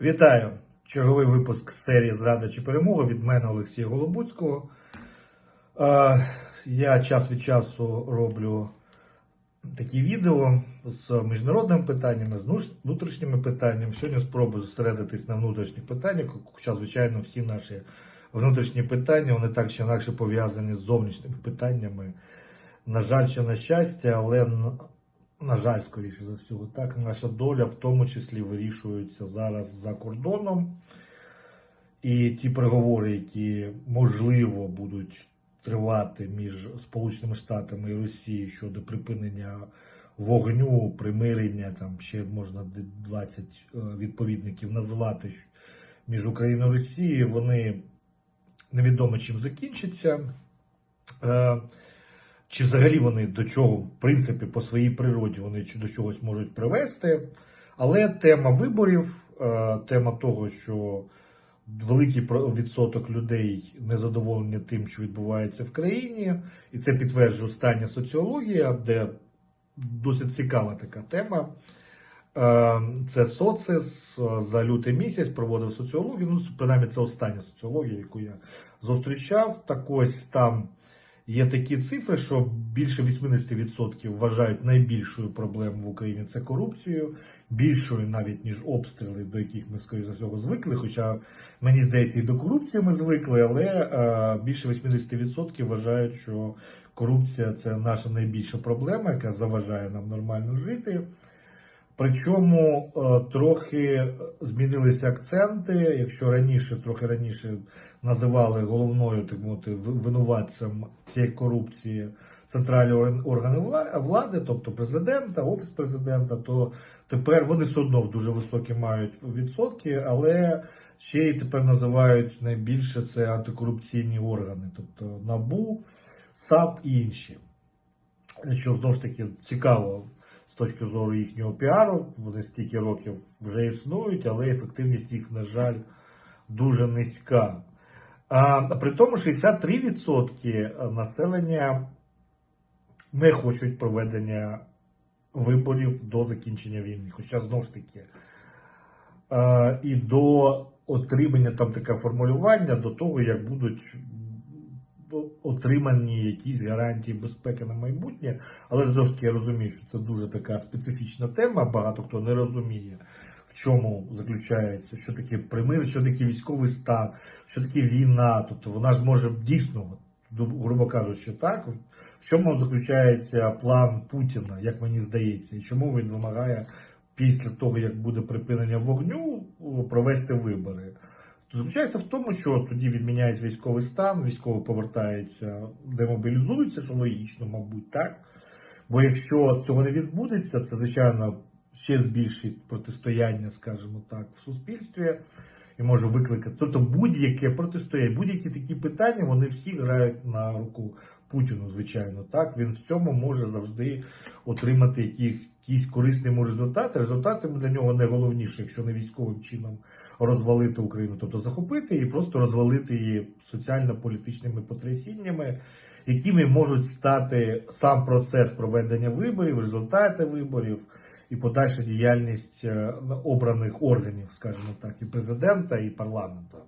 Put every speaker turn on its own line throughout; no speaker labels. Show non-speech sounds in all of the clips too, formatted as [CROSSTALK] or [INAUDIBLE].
Вітаю! Черговий випуск серії Зрада чи перемога від мене Олексія Голобуцького. Я час від часу роблю такі відео з міжнародними питаннями, з внутрішніми питаннями. Сьогодні спробую зосередитись на внутрішніх питаннях, хоча, звичайно, всі наші внутрішні питання вони так чи інакше пов'язані з зовнішніми питаннями. На жаль, чи на щастя, але на жаль, скоріше за всього, так, наша доля в тому числі вирішується зараз за кордоном. І ті переговори, які можливо будуть тривати між Сполученими Штатами і Росією щодо припинення вогню, примирення, там ще можна 20 е, відповідників назвати між Україною і Росією, вони невідомо чим закінчаться. Чи взагалі вони до чого, в принципі, по своїй природі вони до чогось можуть привести. Але тема виборів, е, тема того, що великий відсоток людей незадоволені тим, що відбувається в країні, і це підтверджує остання соціологія, де досить цікава така тема. Е, Це социс е, за лютий місяць проводив соціологію. Ну, принаймні, це остання соціологія, яку я зустрічав. Так ось там є такі цифри, що більше 80% вважають найбільшою проблемою в Україні це корупцію, більшою навіть ніж обстріли, до яких ми скоріше за всього звикли. Хоча мені здається, і до корупції ми звикли, але е, більше 80% вважають, що корупція це наша найбільша проблема, яка заважає нам нормально жити. Причому е, трохи змінилися акценти. Якщо раніше, трохи раніше називали головною так мовити, винуватцем цієї корупції центральні органи влади, тобто президента, офіс президента, то тепер вони все одно дуже високі мають відсотки, але ще й тепер називають найбільше це антикорупційні органи, тобто НАБУ, САП і інші. Що знову ж таки цікаво з точки зору їхнього піару. Вони стільки років вже існують, але ефективність їх, на жаль, дуже низька. А при тому 63% населення не хочуть проведення виборів до закінчення війни. Хоча знову ж таки е, і до отримання там таке формулювання до того, як будуть отримані якісь гарантії безпеки на майбутнє. Але знову ж таки я розумію, що це дуже така специфічна тема. Багато хто не розуміє, в чому заключається, що таке примир, що таке військовий стан, що таке війна. Тобто вона ж може дійсно, грубо кажучи, так. В чому заключається план Путіна, як мені здається, і чому він вимагає після того, як буде припинення вогню, провести вибори? Заключається в тому, що тоді відміняють військовий стан, військово повертається, демобілізується, що логічно, мабуть, так. Бо якщо цього не відбудеться, це звичайно ще збільшить протистояння, скажімо так, в суспільстві і може викликати. Тобто будь-яке протистояння, будь-які такі питання, вони всі грають на руку Путіну, звичайно. Так він в цьому може завжди отримати якісь корисні йому результати. Результати для нього не головніше, якщо не військовим чином розвалити Україну, тобто захопити і просто розвалити її соціально-політичними потрясіннями, якими можуть стати сам процес проведення виборів, результати виборів і подальша діяльність е, обраних органів, скажімо так, і президента, і парламенту.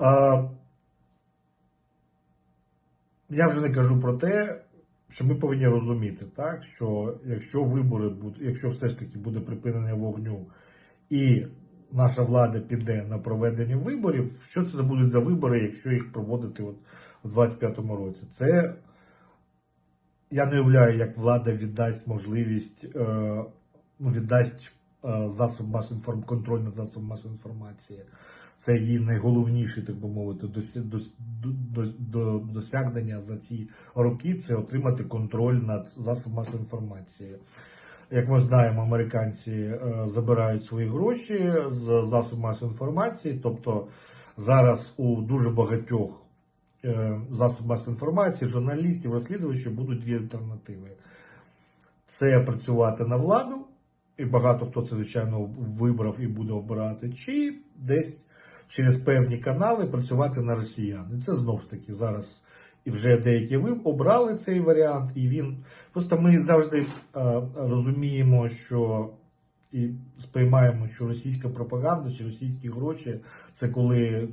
Е, Я вже не кажу про те, що ми повинні розуміти, так, що якщо вибори будуть, якщо все ж таки буде припинення вогню і наша влада піде на проведення виборів, що це будуть за вибори, якщо їх проводити от у 25-му році? Це я не уявляю, як влада віддасть можливість, е, ну, віддасть е, засоб масової інформації, контроль над засобом масової інформації. Це її найголовніший, так би мовити, досягнення за ці роки це отримати контроль над засобом масової інформації. Як ми знаємо, американці е, забирають свої гроші з засобів масової інформації, тобто зараз у дуже багатьох е, засобів масової інформації, журналістів, розслідувачів будуть дві альтернативи: це працювати на владу, і багато хто це, звичайно, вибрав і буде обирати, чи десь через певні канали працювати на росіян. І це знову ж таки зараз. І вже деякі ви обрали цей варіант, і він просто ми завжди е, розуміємо, що і сприймаємо, що російська пропаганда чи російські гроші це коли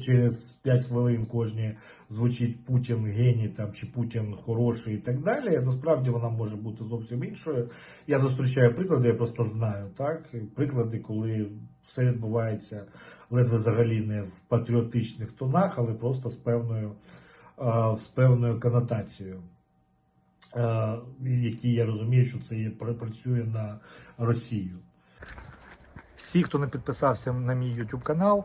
через 5 хвилин кожні звучить Путін геній там чи Путін хороший і так далі. Насправді вона може бути зовсім іншою. Я зустрічаю приклади, я просто знаю так. Приклади, коли все відбувається ледве взагалі не в патріотичних тонах, але просто з певною, з певною конотацією. Які я розумію, що це є працює на Росію. Всі, хто не підписався на мій YouTube канал,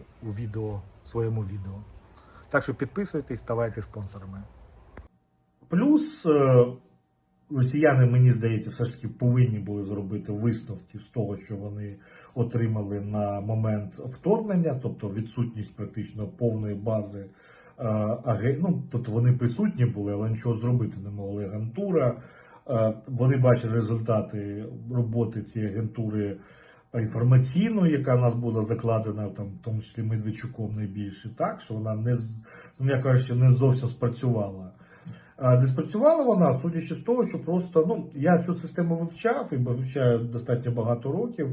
у відео, своєму відео. Так що підписуйтесь, ставайте спонсорами. Плюс е, росіяни, мені здається, все ж таки повинні були зробити висновки з того, що вони отримали на момент вторгнення, тобто відсутність практично повної бази. е, Ну, тобто вони присутні були, але нічого зробити не могли. Агентура. е, Вони бачили результати роботи цієї агентури інформаційної, яка в нас була закладена, там, в тому числі Медведчуком найбільше, так, що вона не, ну, я кажу, не зовсім спрацювала. Не спрацювала вона, судячи з того, що просто ну, я цю систему вивчав і вивчаю достатньо багато років.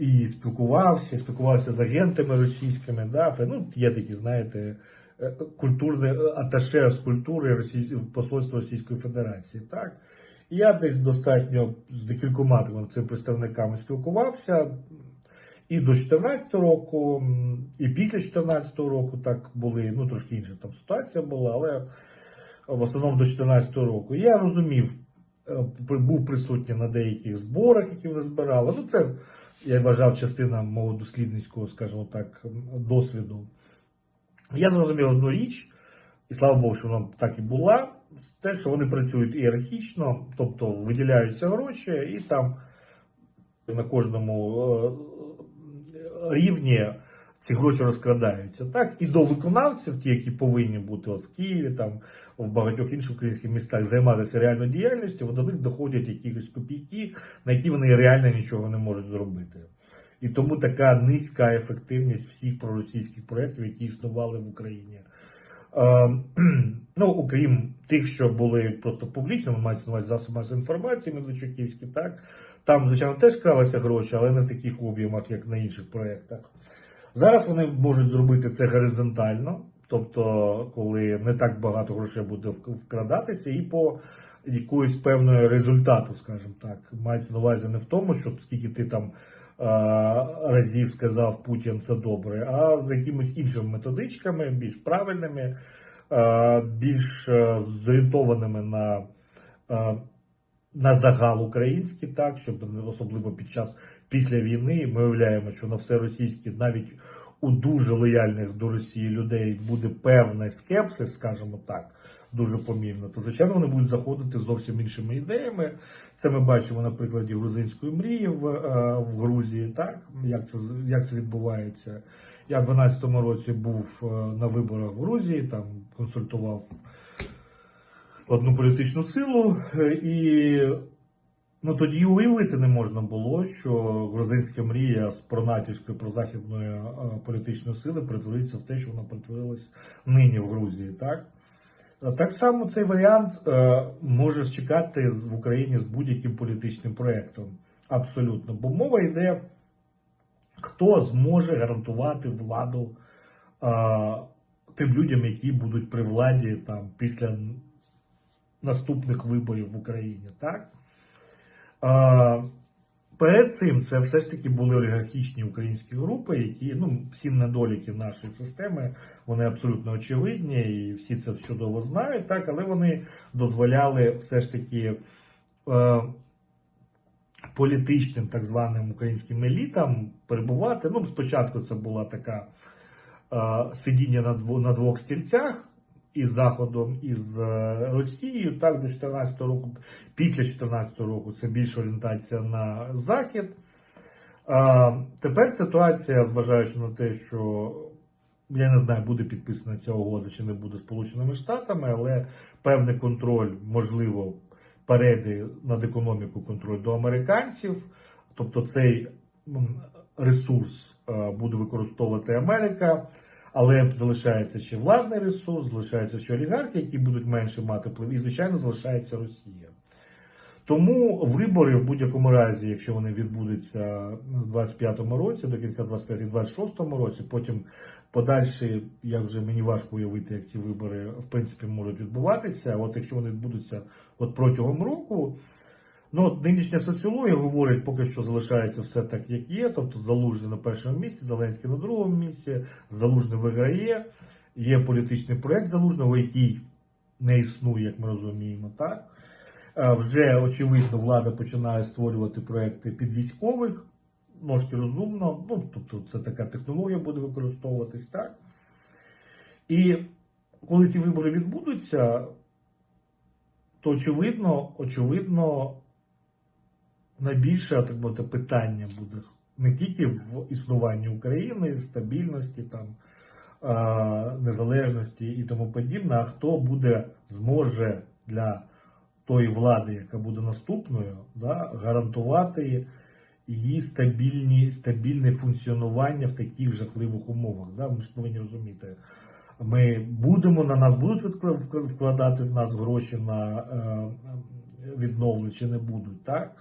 І, і спілкувався, спілкувався з агентами російськими. Да, ну, є такі, знаєте, е, культурне е, аташе з культури Росій... посольства Російської Федерації. Так? Я десь достатньо з декількома цими представниками спілкувався. І до 14 року, і після 14 року так були, ну трошки інша там ситуація була, але в основному до 14 року. Я розумів, е, був присутній на деяких зборах, які вони збирали. Ну, це я вважав частина мого дослідницького, скажімо так, досвіду. Я зрозумів одну річ, і слава Богу, що вона так і була. Те, що вони працюють ієрархічно, тобто виділяються гроші, і там на кожному е, рівні ці гроші розкрадаються. Так, і до виконавців, ті, які повинні бути от в Києві, там в багатьох інших українських містах, займатися реальною діяльністю, до них доходять якісь копійки, на які вони реально нічого не можуть зробити. І тому така низька ефективність всіх проросійських проєктів, які існували в Україні. Е, [CLEARS THROAT] ну, окрім тих, що були просто публічними, мається на увазі засоби масової інформації, Медведчуківські, так. Там, звичайно, теж кралися гроші, але не в таких об'ємах, як на інших проєктах. Зараз вони можуть зробити це горизонтально, тобто, коли не так багато грошей буде вкрадатися, і по якоюсь певною результату, скажімо так. Мається на увазі не в тому, щоб скільки ти там разів сказав Путін це добре, а з якимись іншими методичками, більш правильними, е, більш е, зорієнтованими на, е, на загал український, так, щоб особливо під час після війни ми уявляємо, що на все російське навіть у дуже лояльних до Росії людей буде певний скепсис, скажімо так, дуже помірно, то звичайно вони будуть заходити зовсім іншими ідеями. Це ми бачимо на прикладі грузинської мрії в, е, в Грузії, так як це як це відбувається. Я в 12-му році був е, на виборах в Грузії, там консультував одну політичну силу, е, і ну тоді уявити не можна було, що грузинська мрія з пронатівської прозахідної політичної сили перетвориться в те, що вона перетворилась нині в Грузії, так? А Так само цей варіант е, може чекати в Україні з будь-яким політичним проєктом. Абсолютно. Бо мова йде, хто зможе гарантувати владу е, тим людям, які будуть при владі там, після наступних виборів в Україні. Так? Перед цим це все ж таки були олігархічні українські групи, які ну всі недоліки нашої системи вони абсолютно очевидні, і всі це чудово знають, так, але вони дозволяли все ж таки е, політичним так званим українським елітам перебувати. Ну, спочатку це була така е, сидіння на, дво, на двох стільцях. Із Заходом, і з е, Росією, так до 14 року, після 14 року це більше орієнтація на Захід. А, тепер ситуація, зважаючи на те, що я не знаю, буде підписана ця угода чи не буде Сполученими Штатами, але певний контроль, можливо, перейде над економіку контроль до американців. Тобто цей ресурс е, буде використовувати Америка, але залишається ще владний ресурс, залишаються ще олігархи, які будуть менше мати вплив, і, звичайно, залишається Росія. Тому вибори в будь-якому разі, якщо вони відбудуться в 25-му році, до кінця 25-26 році, потім подальші, я вже мені важко уявити, як ці вибори в принципі можуть відбуватися. От якщо вони відбудуться от протягом року, ну от нинішня соціологія говорить, поки що залишається все так, як є. Тобто Залужний на першому місці, Зеленський на другому місці, Залужний виграє. Є політичний проект Залужного, який не існує, як ми розуміємо, так. Вже очевидно влада починає створювати проекти під військових, ножки розумно. Ну, тобто, це така технологія буде використовуватись, так. І коли ці вибори відбудуться, то очевидно, очевидно, найбільше так мовити, питання буде не тільки в існуванні України, стабільності, там, незалежності і тому подібне, а хто буде зможе для тої влади, яка буде наступною, да, гарантувати її стабільні, стабільне функціонування в таких жахливих умовах. Да? Ми ж повинні розуміти. Ми будемо на нас будуть вкладати в нас гроші на е, відновлення, чи не будуть, так?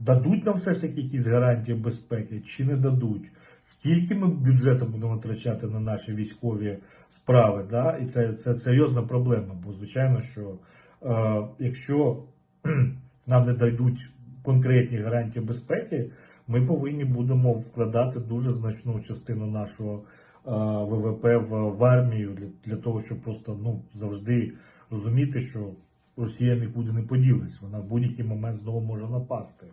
Дадуть нам все ж таки якісь гарантії безпеки, чи не дадуть? Скільки ми бюджету будемо витрачати на наші військові справи? Да? І це, це серйозна проблема, бо звичайно, що е, якщо [CLEARS THROAT] нам не дадуть конкретні гарантії безпеки, ми повинні будемо вкладати дуже значну частину нашого е, ВВП в, в армію для, для того, щоб просто ну, завжди розуміти, що Росія нікуди не поділась, вона в будь-який момент знову може напасти.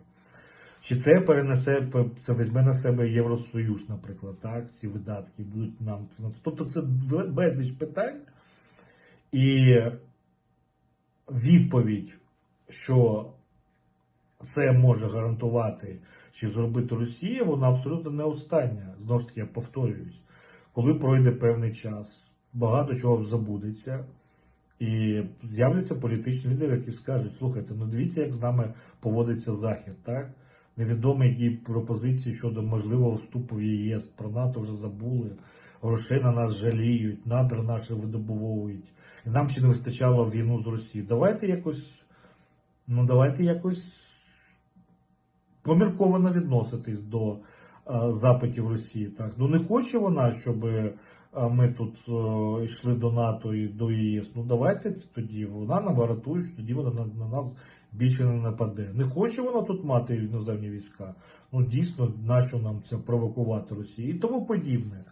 Чи це перенесе це візьме на себе Євросоюз, наприклад, так? Ці видатки будуть нам. Тобто це безліч питань, і відповідь, що це може гарантувати чи зробити Росія, вона абсолютно не остання. Знову ж таки, я повторююсь, коли пройде певний час, багато чого забудеться. І з'являться політичні лідери, які скажуть: слухайте, ну дивіться, як з нами поводиться Захід, так? Невідомо, які пропозиції щодо можливого вступу в ЄС, про НАТО вже забули, грошей на нас жаліють, надра наші видобувовують. І нам ще не вистачало війну з Росією. Давайте якось, ну давайте якось помірковано відноситись до е, запитів Росії. Так? Ну не хоче вона, щоб е, ми тут е, йшли до НАТО і до ЄС. Ну давайте тоді вона нам гарантує, тоді вона на, на нас більше не нападе. Не хоче вона тут мати іноземні війська. Ну дійсно, нащо нам це провокувати Росію і тому подібне.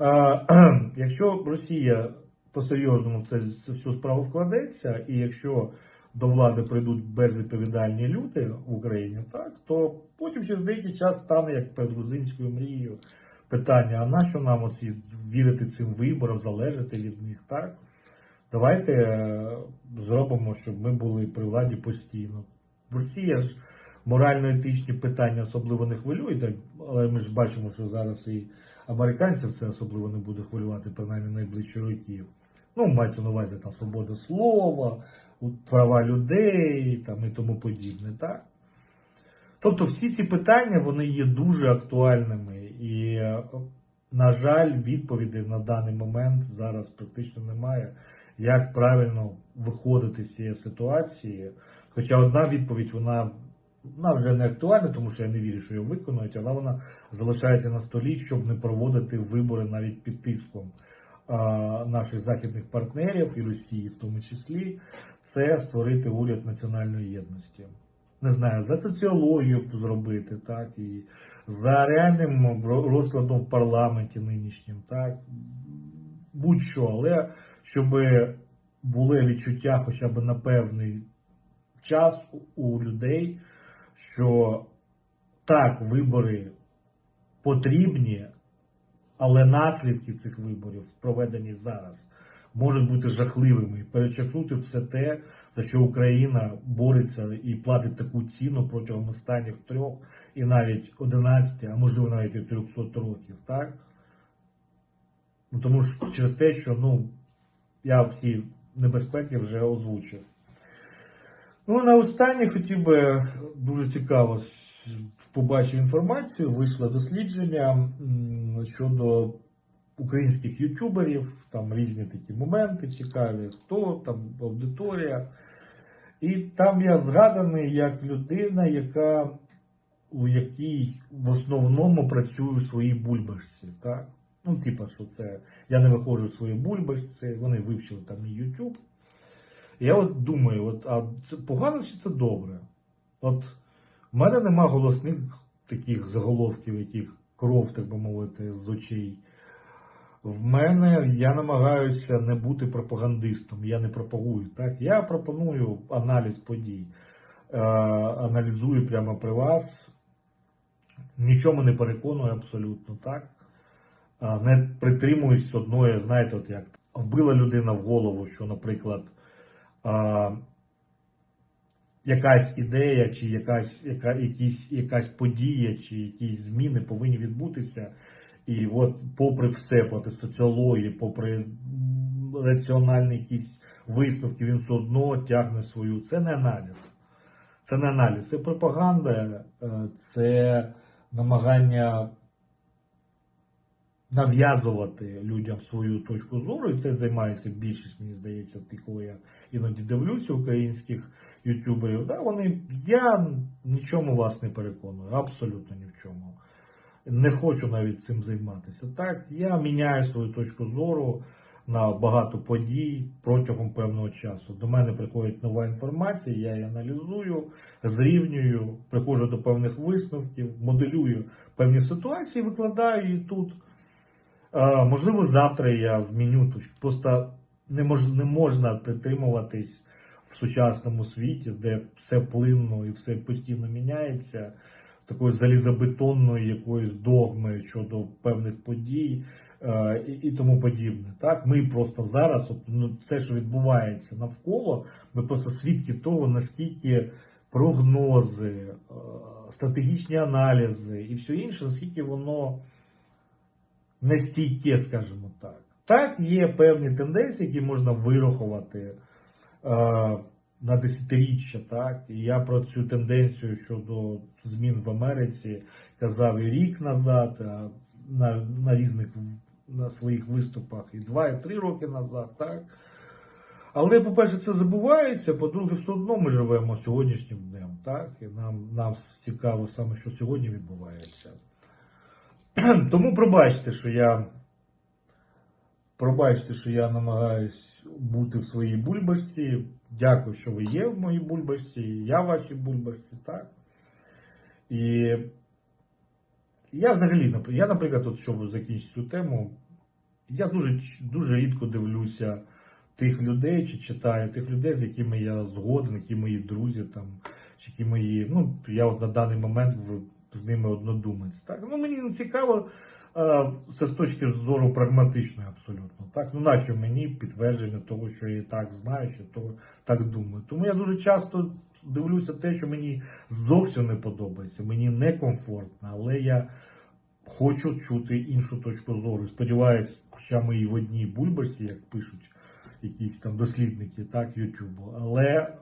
Е, [CLEARS THROAT] якщо Росія по-серйозному в це, всю справу вкладеться, і якщо до влади прийдуть безвідповідальні люди в Україні, так то потім через деякий час стане як перед грузинською мрією питання: а нащо нам оці вірити цим виборам, залежати від них? Так давайте е, зробимо, щоб ми були при владі постійно. Росія ж морально-етичні питання особливо не хвилює, але ми ж бачимо, що зараз і американців це особливо не буде хвилювати, принаймні найближчі роки. Ну, мається на увазі там свобода слова, права людей там, і тому подібне. Так? Тобто всі ці питання вони є дуже актуальними. І, е, на жаль, відповідей на даний момент зараз практично немає. Як правильно виходити з цієї ситуації? Хоча одна відповідь, вона, вона вже не актуальна, тому що я не вірю, що її виконують, але вона залишається на столі, щоб не проводити вибори навіть під тиском наших західних партнерів і Росії, в тому числі, це створити уряд національної єдності. Не знаю, за соціологію зробити, так, і за реальним розкладом в парламенті нинішнім, так, будь-що, але щоб були відчуття хоча б на певний час у людей, що так, вибори потрібні, але наслідки цих виборів проведені зараз. можуть бути жахливими і перечеркнути все те, за що Україна бореться і платить таку ціну протягом останніх трьох і навіть 11, а можливо навіть і 300 років, так? Ну, тому ж через те, що ну, я всі небезпеки вже озвучив. Ну, на останнє хотів би дуже цікаво побачив інформацію. Вийшло дослідження щодо українських ютуберів, там різні такі моменти цікаві, хто там аудиторія. І там я згаданий як людина, яка у якій в основному працюю в своїй бульбашці. Так? Ну, типа, що це я не виходжу з своєї бульбашці, вони вивчили там мій YouTube. Я от думаю, от, а це погано чи це добре? От в мене нема голосних таких заголовків, яких кров, так би мовити, з очей. В мене я намагаюся не бути пропагандистом, я не пропагую. Так? Я пропоную аналіз подій, е, аналізую прямо при вас. Нічому не переконую абсолютно так. Не притримуюсь одної, знаєте, от як вбила людина в голову, що, наприклад, е, якась ідея, чи якась, яка, якісь, якась подія, чи якісь зміни повинні відбутися. І от, попри все, проти соціології, попри раціональні якісь висновки, він все одно тягне свою. Це не аналіз. Це не аналіз, це пропаганда, е, це намагання нав'язувати людям свою точку зору, і це займається більшість, мені здається, тих, коли я іноді дивлюся українських ютуберів. Да, вони, я нічому вас не переконую, абсолютно ні в чому. Не хочу навіть цим займатися. Так, я міняю свою точку зору на багато подій протягом певного часу. До мене приходить нова інформація, я її аналізую, зрівнюю, приходжу до певних висновків, моделюю певні ситуації, викладаю її тут. Е, можливо, завтра я зміню. Просто не, мож, не можна притримуватись в сучасному світі, де все плинно і все постійно міняється, такої залізобетонної якоїсь догми щодо певних подій е, і, і тому подібне. Так, ми просто зараз, от, ну, це, що відбувається навколо, ми просто свідки того, наскільки прогнози, е, стратегічні аналізи і все інше, наскільки воно нестійке, скажімо так. Так, є певні тенденції, які можна вирахувати е, на десятиріччя. Так? І я про цю тенденцію щодо змін в Америці казав і рік назад, а на, на різних на своїх виступах і два, і три роки назад. Так? Але, по-перше, це забувається, по-друге, все одно ми живемо сьогоднішнім днем. Так? І нам, нам цікаво саме, що сьогодні відбувається. [CLEARS THROAT] Тому пробачте, що я. Пробачте, що я намагаюсь бути в своїй бульбашці. Дякую, що ви є в моїй бульбашці, я в вашій бульбашці, так? І я взагалі, я, наприклад, от, щоб закінчити цю тему, я дуже, дуже рідко дивлюся тих людей чи читаю тих людей, з якими я згоден, які мої друзі там, чи які мої. Ну, я от на даний момент в, з ними однодумець. Так? Ну, мені не цікаво. Це з точки зору прагматичної абсолютно. Так? Ну, нащо мені підтвердження того, що я так знаю, що то так думаю. Тому я дуже часто дивлюся те, що мені зовсім не подобається, мені некомфортно, але я хочу чути іншу точку зору. Сподіваюсь, хоча ми і в одній бульбашці, як пишуть якісь там дослідники, так, Ютубу. Але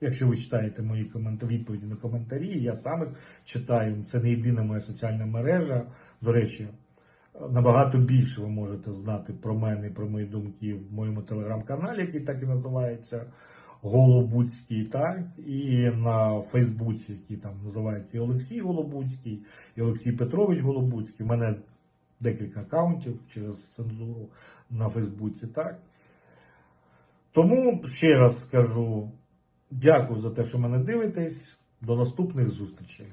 якщо ви читаєте мої відповіді на коментарі, я сам їх читаю. Це не єдина моя соціальна мережа. До речі, набагато більше ви можете знати про мене про мої думки в моєму телеграм-каналі, який так і називається. Голобуцький, так, і на Фейсбуці, який там називається і Олексій Голобуцький, і Олексій Петрович Голобуцький. У мене декілька аккаунтів через цензуру на Фейсбуці, так. Тому ще раз скажу дякую за те, що мене дивитесь. До наступних зустрічей.